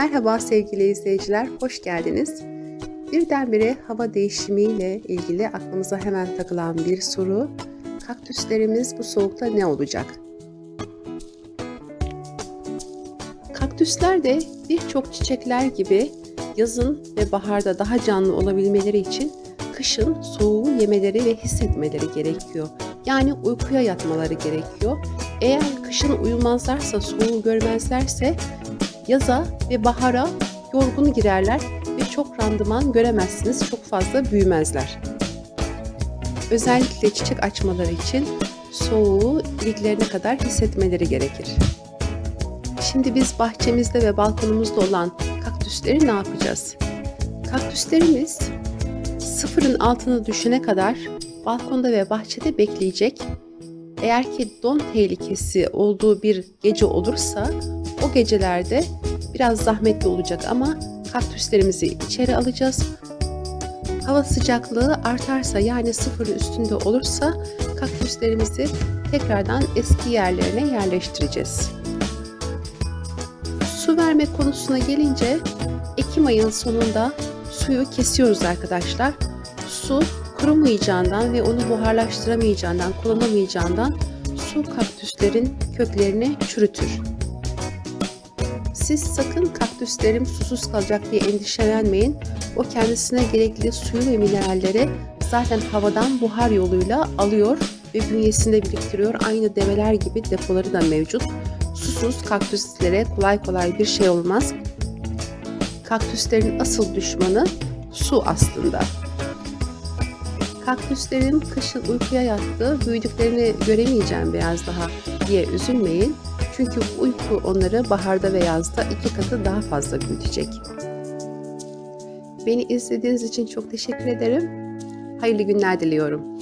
Merhaba sevgili izleyiciler, hoş geldiniz. Birdenbire hava değişimiyle ilgili aklımıza hemen takılan bir soru. Kaktüslerimiz bu soğukta ne olacak? Kaktüsler de birçok çiçekler gibi yazın ve baharda daha canlı olabilmeleri için kışın soğuğu yemeleri ve hissetmeleri gerekiyor. Yani uykuya yatmaları gerekiyor. Eğer kışın uyumazlarsa, soğuğu görmezlerse yaza ve bahara yorgun girerler ve çok randıman göremezsiniz, çok fazla büyümezler. Özellikle çiçek açmaları için soğuğu iliklerine kadar hissetmeleri gerekir. Şimdi biz bahçemizde ve balkonumuzda olan kaktüsleri ne yapacağız? Kaktüslerimiz sıfırın altına düşene kadar balkonda ve bahçede bekleyecek. Eğer ki don tehlikesi olduğu bir gece olursa o gecelerde biraz zahmetli olacak ama kaktüslerimizi içeri alacağız. Hava sıcaklığı artarsa yani sıfırın üstünde olursa kaktüslerimizi tekrardan eski yerlerine yerleştireceğiz. Su verme konusuna gelince Ekim ayının sonunda suyu kesiyoruz arkadaşlar. Su kurumayacağından ve onu buharlaştıramayacağından, kullanamayacağından su kaktüslerin köklerini çürütür. Siz sakın kaktüslerim susuz kalacak diye endişelenmeyin. O kendisine gerekli suyu ve mineralleri zaten havadan buhar yoluyla alıyor ve bünyesinde biriktiriyor. Aynı develer gibi depoları da mevcut. Susuz kaktüslere kolay kolay bir şey olmaz. Kaktüslerin asıl düşmanı su aslında. Kaktüslerin kışın uykuya yattığı, büyüdüklerini göremeyeceğim biraz daha diye üzülmeyin. Çünkü uyku onları baharda ve yazda iki katı daha fazla büyütecek. Beni izlediğiniz için çok teşekkür ederim. Hayırlı günler diliyorum.